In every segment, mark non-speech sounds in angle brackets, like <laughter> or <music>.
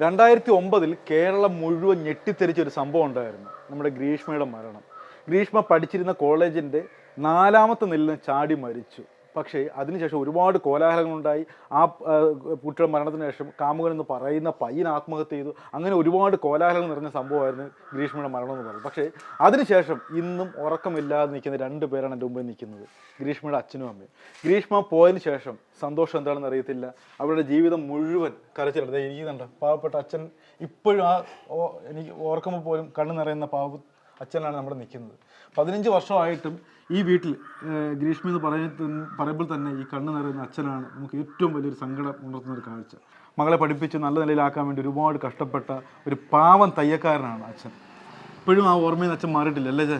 രണ്ടായിരത്തി ഒമ്പതിൽ കേരളം മുഴുവൻ ഞെട്ടിത്തെറിച്ച ഒരു സംഭവം ഉണ്ടായിരുന്നു. നമ്മുടെ ഗ്രീഷ്മയുടെ മരണം. ഗ്രീഷ്മ പഠിച്ചിരുന്ന കോളേജിന്റെ നാലാമത്തെ നിലയിൽ ചാടി മരിച്ചു. പക്ഷേ അതിനുശേഷം ഒരുപാട് കോലാഹലങ്ങളുണ്ടായി. ആ കുട്ടിയുടെ മരണത്തിന് ശേഷം കാമുകൻ എന്ന് പറയുന്ന പയ്യൻ ആത്മഹത്യ ചെയ്തു. അങ്ങനെ ഒരുപാട് കോലാഹലങ്ങൾ നിറഞ്ഞ സംഭവമായിരുന്നു ഗ്രീഷ്മയുടെ മരണം എന്ന് പറയുന്നത്. പക്ഷേ അതിനുശേഷം ഇന്നും ഉറക്കമില്ലാതെ നിൽക്കുന്ന രണ്ട് പേരാണ് എന്റെ മുമ്പിൽ നിൽക്കുന്നത്. ഗ്രീഷ്മയുടെ അച്ഛനും അമ്മയും. ഗ്രീഷ്മ പോയതിന് ശേഷം സന്തോഷം എന്താണെന്ന് അറിയത്തില്ല. അവരുടെ ജീവിതം മുഴുവൻ കരച്ചിലെടുത്ത് ഇരിക്കുന്നുണ്ട് പാവപ്പെട്ട അച്ഛൻ ഇപ്പോഴും ആ എനിക്ക് ഓർക്കുമ്പോൾ പോലും കണ്ണു നിറയുന്ന പാവ അച്ഛനാണ് നമ്മുടെ നിൽക്കുന്നത്. പതിനഞ്ച് വർഷമായിട്ടും ഈ വീട്ടിൽ ഗ്രീഷ്മ എന്ന് പറയ പറയുമ്പോൾ തന്നെ ഈ കണ്ണ് നിറയുന്ന അച്ഛനാണ് നമുക്ക് ഏറ്റവും വലിയൊരു സങ്കടം ഉണർത്തുന്ന ഒരു കാഴ്ച. മകളെ പഠിപ്പിച്ച് നല്ല നിലയിലാക്കാൻ വേണ്ടി ഒരുപാട് കഷ്ടപ്പെട്ട ഒരു പാവം തയ്യക്കാരനാണ് അച്ഛൻ. ഇപ്പോഴും ആ ഓർമ്മയിൽ നിന്ന് അച്ഛൻ മാറിയിട്ടില്ല അല്ലേ ചേ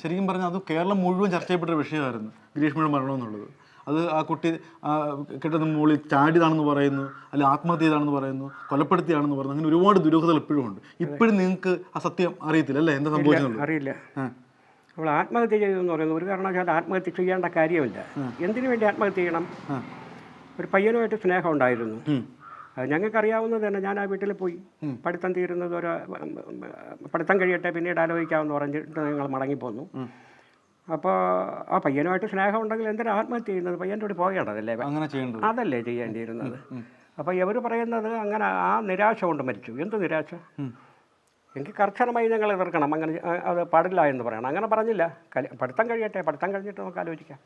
ശരിക്കും പറഞ്ഞാൽ അത് കേരളം മുഴുവൻ ചർച്ച ചെയ്യപ്പെട്ട ഒരു വിഷയമായിരുന്നു ഗ്രീഷ്മയുടെ മരണം എന്നുള്ളത്. അത് ആ കുട്ടി കിട്ടുന്ന കെട്ടുന്ന മുകളിൽ ചാടിയതാണെന്ന് പറയുന്നു അല്ലെ ആത്മഹത്യ ചെയ്താണെന്ന് പറയുന്നു കൊലപ്പെടുത്തിയാണെന്ന് പറയുന്നു അങ്ങനെ ഒരുപാട് ദുരൂഹതകൾ ഇപ്പോഴും ഉണ്ട്. ഇപ്പോഴും നിങ്ങൾക്ക് ആ സത്യം അറിയത്തില്ല അല്ലേ? എന്താ സംഭവിക്കുന്നത് അറിയില്ല. അവൾ ആത്മഹത്യ ചെയ്തു എന്ന് പറയുന്നത് ഒരു കാരണവശാലും ആത്മഹത്യ ചെയ്യേണ്ട കാര്യമില്ല. എന്തിനു വേണ്ടി ആത്മഹത്യ ചെയ്യണം? ഒരു പയ്യനുമായിട്ട് സ്നേഹം ഉണ്ടായിരുന്നു. ഞങ്ങൾക്കറിയാവുന്നത് തന്നെ ഞാൻ ആ വീട്ടിൽ പോയി. പഠിത്തം തീരുന്നത് ഒരു പഠിത്തം കഴിയട്ടെ പിന്നീട് ആലോചിക്കാമെന്ന് പറഞ്ഞിട്ട് ഞങ്ങൾ മടങ്ങിപ്പോന്നു. അപ്പോൾ ആ പയ്യനുമായിട്ട് സ്നേഹം ഉണ്ടെങ്കിൽ എന്തിനാ ആത്മഹത്യ ചെയ്യുന്നത്? പയ്യന്റെ കൂടി പോകേണ്ടതല്ലേ? അങ്ങനെ ചെയ്യേണ്ടത്. അതല്ലേ ചെയ്യേണ്ടിയിരുന്നത്? അപ്പോൾ ഇവർ പറയുന്നത് അങ്ങനെ ആ നിരാശ കൊണ്ട് മരിച്ചു. എന്ത് നിരാശ? എനിക്ക് കർശനമായി ഞങ്ങൾ എതിർക്കണം. അങ്ങനെ അത് പാടില്ല എന്ന് പറയണം. അങ്ങനെ പറഞ്ഞില്ല. കൽ പഠിത്തം കഴിയട്ടെ. പഠിത്തം കഴിഞ്ഞിട്ട് നമുക്ക് ആലോചിക്കാം.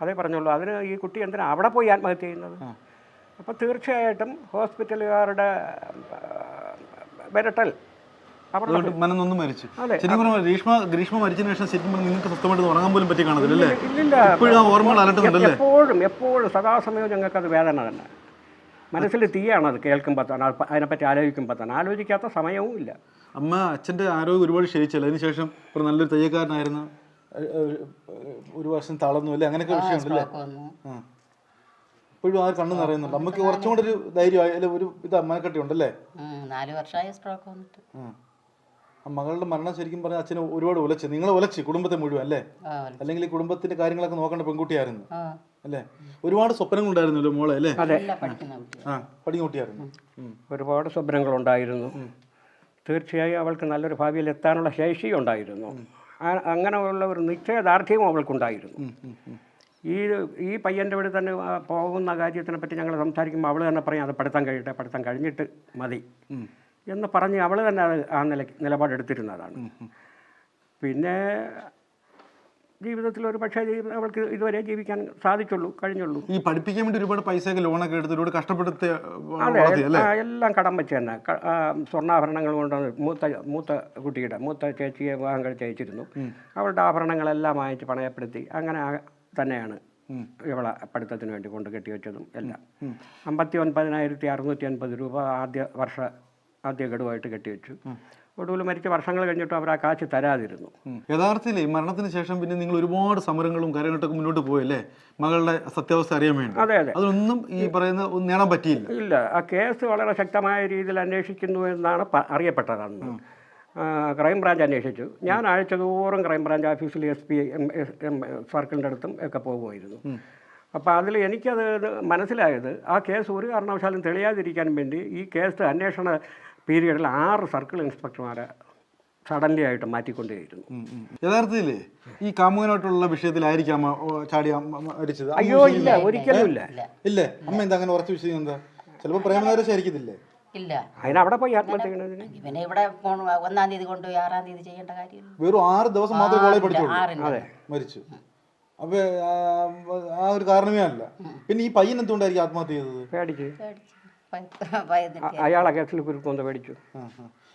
അതേ പറഞ്ഞുള്ളൂ. അതിന് ഈ കുട്ടി എന്തിനാണ് അവിടെ പോയി ആത്മഹത്യ ചെയ്യുന്നത്? അപ്പോൾ തീർച്ചയായിട്ടും ഹോസ്പിറ്റലുകാരുടെ വരട്ടൽ അതെ. എപ്പോഴും എപ്പോഴും സദാസമയവും ഞങ്ങൾക്കത് വേദന തന്നെ. മനസ്സിൽ തീയാണ് അത് കേൾക്കുമ്പോൾ തന്നെ അതിനെപ്പറ്റി ആലോചിക്കുമ്പോൾ തന്നെ. ആലോചിക്കാത്ത സമയവും ഇല്ല. അമ്മ അച്ഛന്റെ ആരോഗ്യം ഒരുപാട് ക്ഷയിച്ചല്ലോ? അതിനുശേഷം ഒരു നല്ലൊരു തയ്യക്കാരനായിരുന്നു ഒരു വർഷം തളർന്നു അല്ലേ? അങ്ങനെയൊക്കെ വിഷയമുണ്ടല്ലേ ഇപ്പോഴും ആ കണ്ണു നിറയുന്നുണ്ട്. അമ്മയ്ക്ക് കുറച്ചും കൂടെ ഒരു ധൈര്യമായി അല്ലെ ഒരു ഇത് അമ്മനെക്കട്ടി ഉണ്ടല്ലേ? നാല് വർഷമായി സ്ട്രോക്ക് വന്നിട്ട്. ആ. മകളുടെ മരണം ശരിക്കും പറഞ്ഞാൽ അച്ഛനെ ഒരുപാട് ഉലച്ച്. നിങ്ങളെ ഉലച്ച് കുടുംബത്തെ മുഴുവൻ അല്ലേ? അല്ലെങ്കിൽ ഈ കുടുംബത്തിന്റെ കാര്യങ്ങളൊക്കെ നോക്കേണ്ട പെൺകുട്ടിയായിരുന്നു. അല്ലേ? ഒരുപാട് സ്വപ്നങ്ങളുണ്ടായിരുന്നല്ലോ മോളെ അല്ലേ? ആ പഠിക്കുന്ന കുട്ടിയായിരുന്നു. ഒരുപാട് ഒരുപാട് സ്വപ്നങ്ങളുണ്ടായിരുന്നു. തീർച്ചയായും അവൾക്ക് നല്ലൊരു ഭാവിയിൽ എത്താനുള്ള ശേഷിയും ഉണ്ടായിരുന്നു. അങ്ങനെയുള്ള ഒരു നിശ്ചയദാർഢ്യവും അവൾക്കുണ്ടായിരുന്നു. ഈ ഈ പയ്യന്റെ ഇവിടെ തന്നെ പോകുന്ന കാര്യത്തിനെ പറ്റി ഞങ്ങൾ സംസാരിക്കുമ്പോൾ അവൾ തന്നെ പറയും അത് പഠിത്തം കഴിയട്ടെ പഠിത്തം കഴിഞ്ഞിട്ട് മതി. എന്ന് പറഞ്ഞ് അവൾ തന്നെ അത് ആ നില നിലപാടെടുത്തിരുന്നതാണ്. പിന്നെ ജീവിതത്തിൽ ഒരു പക്ഷേ അവൾക്ക് ഇതുവരെ ജീവിക്കാൻ സാധിച്ചുള്ളൂ കഴിഞ്ഞുള്ളൂ. ഈ പഠിപ്പിക്കാൻ വേണ്ടി ഒരുപാട് പൈസയൊക്കെ ലോണൊക്കെ എടുത്ത് ഒരുപാട് കഷ്ടപ്പെടുത്തി അല്ലേ? എല്ലാം കടം വെച്ച് തന്നെ. സ്വർണാഭരണങ്ങൾ കൊണ്ട് മൂത്ത മൂത്ത കുട്ടിയുടെ മൂത്ത ചേച്ചിയെ വിവാഹം കഴിച്ച് അയച്ചിരുന്നു. അവളുടെ ആഭരണങ്ങളെല്ലാം വാങ്ങിച്ച് പണയപ്പെടുത്തി അങ്ങനെ തന്നെയാണ് ഇവളെ പഠിത്തത്തിന് വേണ്ടി കൊണ്ട് കെട്ടിവെച്ചതും എല്ലാം. അമ്പത്തി ഒൻപതിനായിരത്തി അറുന്നൂറ്റി അൻപത് രൂപ ആദ്യ വർഷ ആദ്യ ഗഡുവായിട്ട് കെട്ടിവെച്ചു ഒടുവിൽ മരിച്ച വർഷങ്ങൾ കഴിഞ്ഞിട്ട് അവർ ആ കാശ് തരാതിരുന്നു. യഥാർത്ഥത്തിൽ ഈ മരണത്തിന് ശേഷം പിന്നെ നിങ്ങൾ ഒരുപാട് സമരങ്ങളും കാര്യങ്ങളൊക്കെ മുന്നോട്ട് പോയല്ലേ? മകളുടെ സത്യാവസ്ഥ അറിയാൻ വേണ്ടി. അതെ അതെ. അതൊന്നും ഈ പറയുന്ന നേടാൻ പറ്റിയില്ല. ഇല്ല. ആ കേസ് വളരെ ശക്തമായ രീതിയിൽ അന്വേഷിക്കുന്നു എന്നാണ് അറിയപ്പെട്ടതാണ് അറിയപ്പെട്ടത് അന്ന് ആ, ക്രൈം ബ്രാഞ്ച് അന്വേഷിച്ചു. ഞാൻ ആഴ്ചതോറും ക്രൈം ബ്രാഞ്ച് ഓഫീസിൽ S P M S M സർക്കിളിന്റെ അടുത്തും ഒക്കെ പോകുമായിരുന്നു. അപ്പോൾ അതിൽ എനിക്കത് മനസ്സിലായത് ആ കേസ് ഒരു കാരണവശാലും തെളിയാതിരിക്കാൻ വേണ്ടി ഈ കേസ് അന്വേഷണ പീരീഡിൽ ആറ് സർക്കിൾ ഇൻസ്പെക്ടർമാരെ സഡൻലി ആയിട്ട് മാറ്റിക്കൊണ്ടേയിരുന്നു യഥാർത്ഥത്തിൽ ഈ കാമുകനായിട്ടുള്ള വിഷയത്തിലായിരിക്കാം അമ്മ ചാടി അമ്മ അയ്യോ ഇല്ല ഒരിക്കലും ഇല്ല. ഇല്ല. അമ്മ എന്താ അങ്ങനെ ഉറച്ചു വിഷയം എന്താ? ചിലപ്പോൾ പ്രേമനേരശായിരിക്കത്തില്ലേ ഇല്ല. അതിനവിടെ പോയി ആത്മഹത്യ ഇവനെ ഇവിടെ ഒന്നാം തീയതി കൊണ്ടുപോയി ആറാം തീയതി ചെയ്യേണ്ട വെറും ആറ് ദിവസം മാത്രമേ കോളേജ് പഠിച്ചുള്ളൂ. അതെ. മരിച്ചു. അപ്പൊ ആ, ആ ഒരു കാരണമേ അല്ല. പിന്നെ ഈ പയ്യൻ എന്തുകൊണ്ടായിരിക്കും ആത്മഹത്യ ചെയ്തത്? പേടിച്ച്. പേടിച്ച്. ഭയ- ഭയന്നിട്ട് അ- അയാളെ കേസിൽ കുരുക്കൊന്ന് ആ.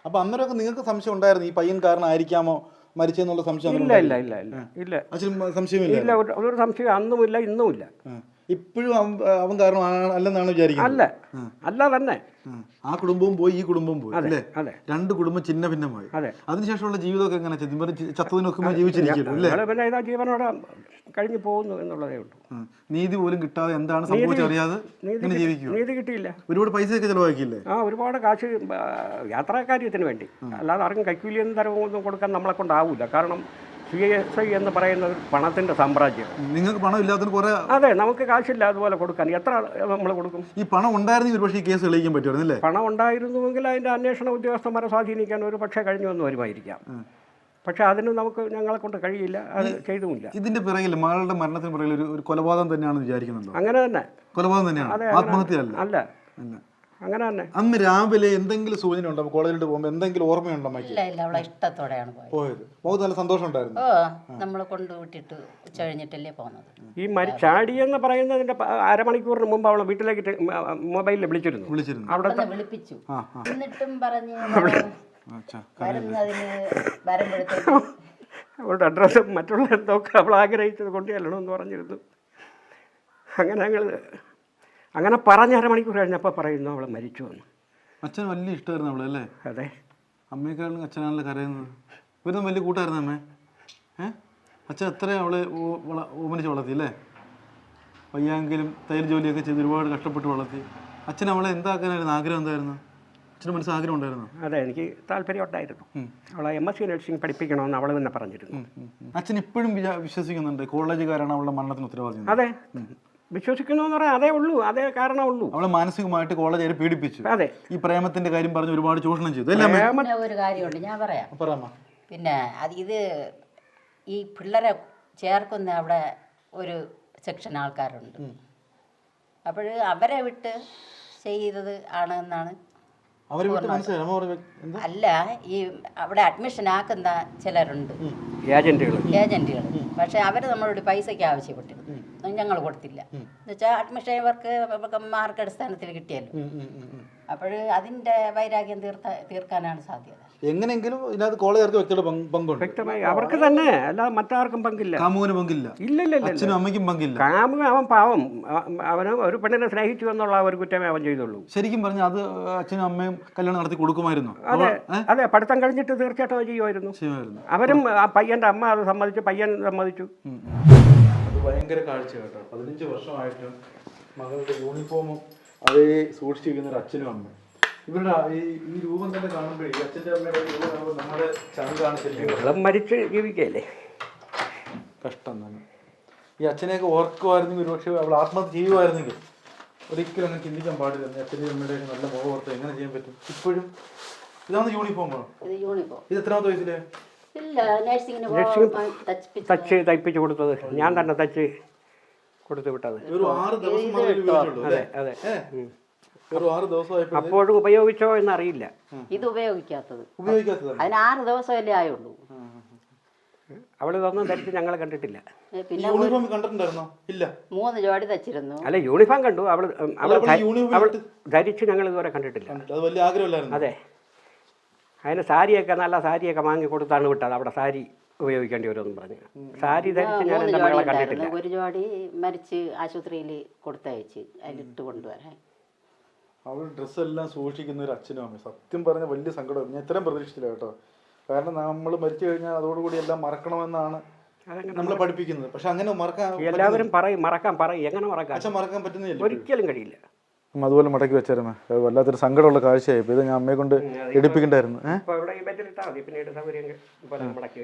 അപ്പൊ അന്നേരമൊക്കെ നിങ്ങൾക്ക് സംശയം ഉണ്ടായിരുന്നു ഈ പയ്യൻ കാരണമായിരിക്കാമോ മരിച്ചെന്നുള്ള സംശയം ഇല്ല ഇല്ല ഇല്ല ഇല്ല ഇല്ല. സംശയമില്ല ഇല്ല ഒരു- സംശയം അന്നുമില്ല ഇന്നുമില്ല. ഇപ്പോഴും അവൻ അവൻ കാരണം അല്ലെന്നാണ് വിചാരിക്കുന്നത്. അല്ല. അല്ല തന്നെ ആ. കുടുംബവും പോയി ഈ കുടുംബവും പോയി അല്ലേ? അതെ. രണ്ട് കുടുംബം ചിന്ന ഭിന്നമായി. അതെ. അതിനുശേഷമുള്ള ജീവിതമൊക്കെ എങ്ങനെ? ചത്തതിനൊക്കെ ജീവിച്ചിരിക്കുന്നു അല്ലേ പിന്നെ ഇതാ ജീവനോടെ കഴിഞ്ഞു പോകുന്നു എന്നുള്ളതേ ഉള്ളൂ. നീതി പോലും കിട്ടാതെ എന്താണ് സംഭവിച്ചറിയാതെ ഇങ്ങനെ കിട്ടി- നീതി കിട്ടിയില്ല. ഒരുപാട് പൈസയൊക്കെ ചെലവാക്കിയില്ലേ? ആ ഒരുപാട് കാശ് യാത്രാ കാര്യത്തിന് വേണ്ടി. അല്ലാതെ ആർക്കും കൈക്കൂലിയൊന്നും തരവൊന്നും കൊടുക്കാൻ നമ്മളെ കൊണ്ടാവില്ല കാരണം സി എസ് ഐ എന്ന് പറയുന്നത് പണത്തിന്റെ സാമ്രാജ്യം. നിങ്ങൾക്ക് പണം ഇല്ലാത്തതിന് കുറെ അതെ നമുക്ക് കാശില്ല അതുപോലെ കൊടുക്കാൻ. എത്ര നമ്മൾ കൊടുക്കും? ഈ പണം ഉണ്ടായിരുന്നെങ്കിൽ ഒരുപക്ഷെ ഈ കേസ് തെളിയിക്കാൻ പറ്റുമായിരുന്നു അല്ലേ? പണം ഉണ്ടായിരുന്നുവെങ്കിൽ അതിന്റെ അന്വേഷണ ഉദ്യോഗസ്ഥന്മാരെ സ്വാധീനിക്കാൻ ഒരു പക്ഷേ കഴിഞ്ഞു വന്ന് വരുമായിരിക്കാം. പക്ഷേ അതിന് നമുക്ക് ഞങ്ങളെ കൊണ്ട് കഴിയില്ല അത് ചെയ്തുമില്ല. ഇതിന്റെ പിറകിൽ മകളുടെ മരണത്തിന് പിറകിൽ ഒരു ഒരു കൊലപാതകം തന്നെയാണ് വിചാരിക്കുന്നുണ്ടോ? അങ്ങനെ തന്നെ. കൊലപാതകം തന്നെയാണ്. ആത്മഹത്യ അല്ല. അല്ല. അങ്ങനെ തന്നെ. അന്ന് രാവിലെ എന്തെങ്കിലും സൂചന ഉണ്ടോ കോളേജിലോട്ട് പോകുമ്പോൾ എന്തെങ്കിലും ഓർമ്മയുണ്ടോ അമ്മയ്ക്ക്? ഇല്ല ഇല്ല അവളെ ഇഷ്ടത്തോടെയാണ് പോയത്. പോയത്. മുഖത്ത് നല്ല സന്തോഷം ഉണ്ടായിരുന്നു. ഓ നമ്മളെ കൊണ്ടുവിട്ടിട്ട് ഉച്ച കഴിഞ്ഞിട്ടല്ലേ പോകുന്നത് ഈ മരി എന്ന് പറയുന്നതിന്റെ പ- അരമണിക്കൂറിന് മുമ്പ് അവളെ വീട്ടിലേക്ക് ടെ- മ- മൊബൈലിൽ വിളിച്ചിരുന്നു. വിളിച്ചിരുന്നു. അവിടെ അവിടുന്ന് വിളിപ്പിച്ചു. ആ ആ. എന്നിട്ടും പറഞ്ഞ് <laughs> അച്ഛാ വരുന്നതിന് വരുമ്പോഴത്തേക്ക് <laughs> അവളുടെ അഡ്രസ്സും മറ്റുള്ള എന്തൊക്കെ അവൾ ആഗ്രഹിച്ചത് കൊണ്ട് ചെല്ലണമെന്ന് പറഞ്ഞിരുന്നു. അങ്ങനെ ഞങ്ങൾ അങ്ങനെ പറഞ്ഞ അരമണിക്കൂർ കഴിഞ്ഞപ്പോൾ പറയുന്നു അവൾ മരിച്ചു എന്ന്. അച്ഛൻ വലിയ ഇഷ്ടമായിരുന്നു അവളെ അല്ലേ? അതെ. അമ്മയെക്കാളും അച്ഛനാണല്ലോ കരയുന്നത്. ഇവരൊന്നും വലിയ കൂട്ടായിരുന്നു അമ്മേ. ഏഹ് അച്ഛൻ എത്ര അവളെ ഓമനിച്ച് വളർത്തി അല്ലേ? വയ്യാങ്കിലും തയ്യൽ ജോലിയൊക്കെ ചെയ്ത് ഒരുപാട് കഷ്ടപ്പെട്ട് വളർത്തി. അച്ഛൻ അവളെ എന്താക്കാനായിരുന്നു? ആഗ്രഹം എന്തായിരുന്നു? അച്ഛന് മനസ്സിൽ ആഗ്രഹം ഉണ്ടായിരുന്നു? അതെ എനിക്ക് താല്പര്യം ഉണ്ടായിരുന്നു. അവളെ എം എസ് സി നഴ്സിംഗ് പഠിപ്പിക്കണമെന്ന് അവൾ തന്നെ പറഞ്ഞിരുന്നു. അച്ഛൻ ഇപ്പോഴും വിശ്വസിക്കുന്നുണ്ട്. കോളേജുകാരാണ് അവളുടെ മരണത്തിന് ഉത്തരവാദിത്തം അതെ. വിശ്വസിക്കുന്നു എന്ന് പറയാൻ അതേ ഉള്ളൂ അതേ കാരണമുള്ളൂ അവളെ മാനസികമായിട്ട് കോളേജ് പീഡിപ്പിച്ചു. അതെ. ഈ പ്രേമത്തിന്റെ കാര്യം പറഞ്ഞ് ഒരുപാട് ചൂഷണം ചെയ്തു? ഒരു കാര്യമുണ്ട് ഞാൻ പറയാം. പിന്നെ അത് ഇത് ഈ പിള്ളേരെ ചേർക്കുന്ന അവിടെ ഒരു സെക്ഷൻ ആൾക്കാരുണ്ട്. അപ്പോൾ അവരെ വിട്ട് ചെയ്തത് ആണ് എന്നാണ് അവരെ വിട്ട് മനസ്സിലായി? അമ്മ പറഞ്ഞു എന്താ? അല്ല ഈ അവിടെ അഡ്മിഷൻ ആക്കുന്ന ചിലരുണ്ട്. ഏജന്റുകൾ ഏജന്റുകൾ പക്ഷെ അവർ നമ്മളോട് പൈസയ്ക്ക് ആവശ്യപ്പെട്ടിരുന്നു ഞങ്ങൾ കൊടുത്തില്ല. എന്നുവെച്ചാൽ അഡ്മിഷൻ ഇവർക്ക് മാർക്ക് അടിസ്ഥാനത്തിൽ കിട്ടിയല്ലോ. അപ്പോൾ അതിന്റെ വൈരാഗ്യം തീർത്ത തീർക്കാനാണ് സാധ്യത. എങ്ങനെയെങ്കിലും ഇതിനകത്ത് കോളേജുകാർക്ക് വ്യക്തിയുടെ പങ്ക്- പങ്കുണ്ട്. വ്യക്തമായി. അവർക്ക് തന്നെ അല്ലാതെ മറ്റാർക്കും പങ്കില്ല. കാമുവിന് പങ്കില്ല. ഇല്ല ഇല്ല ഇല്ല അച്ഛനും അമ്മയ്ക്കും പങ്കില്ല. കാമു അവൻ പാവം. അവന് ഒരു പെണ്ണിനെ സ്നേഹിച്ചു എന്നുള്ള ആ ഒരു കുറ്റമേ അവൻ ചെയ്തുള്ളൂ. ശരിക്കും പറഞ്ഞാൽ അത് അച്ഛനും അമ്മയും കല്യാണം നടത്തി കൊടുക്കുമായിരുന്നു. അതെ. അതെ പഠിത്തം കഴിഞ്ഞിട്ട് തീർച്ചയായിട്ടും അത് ചെയ്യുമായിരുന്നു. അവരും ആ പയ്യന്റെ അമ്മ അത് സമ്മതിച്ചു പയ്യൻ സമ്മതിച്ചു. അത് ഭയങ്കര കാഴ്ച കേട്ടോ. പതിനഞ്ച് വർഷമായിട്ടും മകളുടെ യൂണിഫോമും അതേ സൂക്ഷിച്ചിരിക്കുന്ന ഒരു അച്ഛനും അമ്മയും. ഇവരുടെ ഈ ഈ രൂപം തന്നെ കാണുമ്പോഴേ ഈ അച്ഛന്റെ അമ്മയുടെ രൂപം കാണുമ്പോൾ നമ്മുടെ ചങ്കാണ് ശരിക്കും. വെള്ളം മരിച്ച് ജീവിക്കല്ലേ കഷ്ടം തന്നെ. ഈ അച്ഛനെയൊക്കെ ഓർക്കുമായിരുന്നെങ്കിൽ ഒരുപക്ഷെ അവൾ ആത്മഹത്യ ചെയ്യുമായിരുന്നെങ്കിൽ ഒരിക്കലും അങ്ങനെ ചിന്തിക്കാൻ പാടില്ല. അച്ഛന്റെ അമ്മയുടെ നല്ല മുഖം ഓർത്ത് എങ്ങനെ ചെയ്യാൻ പറ്റും? ഇപ്പോഴും ഇതാണ് യൂണിഫോമാണോ ഇത് യൂണിഫോം ഇത് എത്രാമത്തെ വയസ്സിലെ? ഇല്ല നഴ്സിങ്ങിന് തച്ചിപ്പിച്ച് തച്ച് തയ്പ്പിച്ച് കൊടുത്തത്. ഞാൻ തന്നെ തച്ച് കൊടുത്തു വിട്ടത്. ഒരു ആറ് ദിവസം ഉപയോഗിച്ചുള്ളൂ അതെ അപ്പോഴും ഉപയോഗിച്ചോ എന്നറിയില്ല. ഇത് ഉപയോഗിക്കാത്തത്. ഉപയോഗിക്കാത്തതാണ്. അതിന് ആറ് ദിവസമല്ലേ ആയുള്ളൂ. അവൾ ഇതൊന്നും ധരിച്ച് ഞങ്ങൾ കണ്ടിട്ടില്ല. പിന്നെ യൂണിഫോം കണ്ടിട്ടുണ്ടായിരുന്നോ? ഇല്ല. മൂന്ന് ജോഡി തച്ചിരുന്നു. അല്ല യൂണിഫോം കണ്ടു. അവൾ അവൾ ധരിച്ച് ഞങ്ങൾ ഇതുവരെ കണ്ടിട്ടില്ല. കണ്ടിട്ട് അത് വലിയ ആഗ്രഹമില്ലായിരുന്നു. അതെ. അതിന് സാരിയൊക്കെ നല്ല സാരിയൊക്കെ വാങ്ങി കൊടുത്താണ് വിട്ടത്. അവിടെ സാരി ഉപയോഗിക്കേണ്ടി വരുമെന്ന് പറഞ്ഞു. സാരി ധരിച്ച് ഞാൻ എന്റെ മകളെ കണ്ടിട്ടില്ല. ഒരു ജോഡി മരിച്ച് ആശുപത്രിയിൽ കൊടുത്തയച്ച്. അതിലിട്ട് കൊണ്ടുവരാൻ. അവൾ ഒരു എല്ലാം സൂക്ഷിക്കുന്ന ഒരു അച്ഛനും അമ്മയും. സത്യം പറഞ്ഞ വലിയ സങ്കടം. ഞാൻ ഇത്രയും പ്രതീക്ഷിച്ചില്ല കേട്ടോ. കാരണം നമ്മൾ മരിച്ചു കഴിഞ്ഞാൽ അതോടുകൂടി എല്ലാം മറക്കണമെന്നാണ് നമ്മളെ പഠിപ്പിക്കുന്നത്. പക്ഷെ അങ്ങനെ മറക്കാൻ എല്ലാവരും പറയും മറക്കാൻ പറയും. എങ്ങനെ മറക്കാൻ അച്ഛൻ മറക്കാൻ പറ്റുന്നില്ല ഒരിക്കലും കഴിയില്ല. അതുപോലെ മടക്കി വെച്ചായിരുന്നു വല്ലാത്തൊരു സങ്കടമുള്ള കാഴ്ചയായി. ഇത് ഞാൻ അമ്മയെ കൊണ്ട് എടുപ്പിക്കണ്ടായിരുന്നു.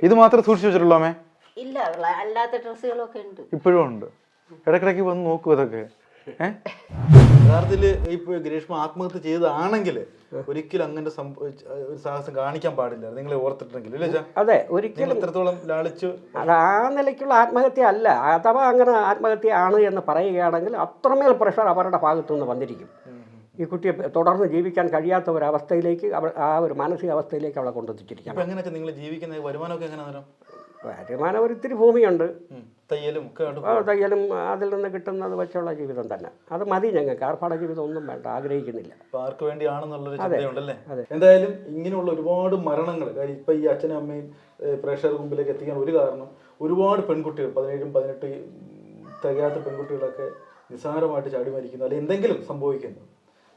ഇത് മാത്രം സൂക്ഷിച്ചു വെച്ചിട്ടുള്ളൂ അമ്മേ? ഇല്ല അല്ലാത്ത ഡ്രസ്സുകളൊക്കെ ഉണ്ട്. ഇപ്പോഴും ഉണ്ട്. ഇടക്കിടക്ക് വന്ന് നോക്കൂ ഇതൊക്കെ ഏഹ് <laughs> യഥാർത്ഥത്തിൽ ഇപ്പൊ ഗ്രീഷ്മ ആത്മഹത്യ ചെയ്തതാണെങ്കിൽ ഒരിക്കലും അങ്ങനെ ഒരു സാഹസം കാണിക്കാൻ പാടില്ല നിങ്ങളെ ഓർത്തിട്ടുണ്ടെങ്കിൽ? അതെ ഒരിക്കലും എത്രത്തോളം ലാളിച്ചു അത് ആ നിലയ്ക്കുള്ള ആത്മഹത്യ അല്ല. അഥവാ അങ്ങനെ ആത്മഹത്യ ആണ് എന്ന് പറയുകയാണെങ്കിൽ അത്രമേൽ പ്രഷർ അവരുടെ ഭാഗത്തു നിന്ന് വന്നിരിക്കും. ഈ കുട്ടിയെ തുടർന്ന് ജീവിക്കാൻ കഴിയാത്ത ഒരു അവസ്ഥയിലേക്ക് അവർ ആ ഒരു മാനസിക അവസ്ഥയിലേക്ക് അവളെ കൊണ്ടെത്തിച്ചിരിക്കണം എങ്ങനെയാ നിങ്ങൾ ജീവിക്കുന്ന വരുമാനമൊക്കെ വരുമാനം ഒരു ഇത്തിരി ഭൂമിയുണ്ട്. തയ്യലും തയ്യലും അതിൽ നിന്ന് കിട്ടുന്നത് വെച്ചുള്ള ജീവിതം തന്നെ. അത് മതി ഞങ്ങൾക്ക്. ആർഭാട ജീവിതം ഒന്നും വേണ്ട. ആഗ്രഹിക്കുന്നില്ല. ആർക്ക് വേണ്ടിയാണെന്നുള്ളൊരു ചിന്തയുണ്ടല്ലേ. എന്തായാലും ഇങ്ങനെയുള്ള ഒരുപാട് മരണങ്ങൾ കാര്യം ഇപ്പൊ ഈ അച്ഛനും അമ്മയും പ്രേക്ഷകർക്ക് മുമ്പിലേക്ക് എത്തിക്കാൻ ഒരു കാരണം ഒരുപാട് പെൺകുട്ടികൾ പതിനേഴും പതിനെട്ട് തികയാത്ത പെൺകുട്ടികളൊക്കെ നിസ്സാരമായിട്ട് ചാടി മരിക്കുന്നു. അല്ലെങ്കിൽ എന്തെങ്കിലും സംഭവിക്കുന്നു.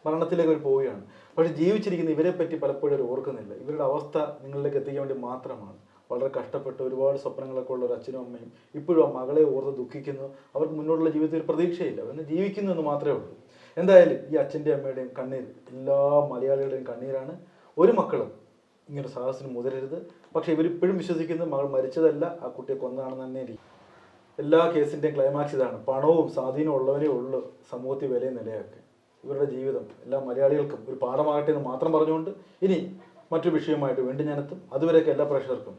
മരണത്തിലേക്ക് ഒരു പോവുകയാണ്. പക്ഷെ ജീവിച്ചിരിക്കുന്ന ഇവരെ പറ്റി പലപ്പോഴും അവർ ഓർക്കുന്നില്ല. ഇവരുടെ അവസ്ഥ നിങ്ങളിലേക്ക് എത്തിക്കാൻ വേണ്ടി മാത്രമാണ്. വളരെ കഷ്ടപ്പെട്ട് ഒരുപാട് സ്വപ്നങ്ങളൊക്കെ ഉള്ള ഒരു അച്ഛനും അമ്മയും ഇപ്പോഴും ആ മകളെ ഓർത്ത് ദുഃഖിക്കുന്നു. അവർക്ക് മുന്നോട്ടുള്ള ജീവിതത്തിൽ പ്രതീക്ഷയില്ല. അവന് ജീവിക്കുന്നു എന്ന് മാത്രമേ ഉള്ളൂ. എന്തായാലും ഈ അച്ഛന്റെയും അമ്മയുടെയും കണ്ണീർ എല്ലാ മലയാളികളുടെയും കണ്ണീരാണ്. ഒരു മക്കളും ഇങ്ങനെ സാഹസത്തിന് മുതരരുത്. പക്ഷെ ഇവരിപ്പോഴും വിശ്വസിക്കുന്നത് മകൾ മരിച്ചതല്ല ആ കുട്ടിയെ കൊന്നതാണെന്ന് തന്നെ എല്ലാ കേസിന്റെയും ക്ലൈമാക്സ് ഇതാണ്. പണവും സ്വാധീനവും ഉള്ളവരേ ഉള്ളൂ സമൂഹത്തിൽ വിലയും നിലയൊക്കെ. ഇവരുടെ ജീവിതം എല്ലാ മലയാളികൾക്കും ഒരു പാഠമാകട്ടെ എന്ന് മാത്രം പറഞ്ഞുകൊണ്ട് ഇനി മറ്റു വിഷയമായിട്ട് വീണ്ടും ഞാനെത്തും അതുവരെയൊക്കെ എല്ലാ പ്രേക്ഷകർക്കും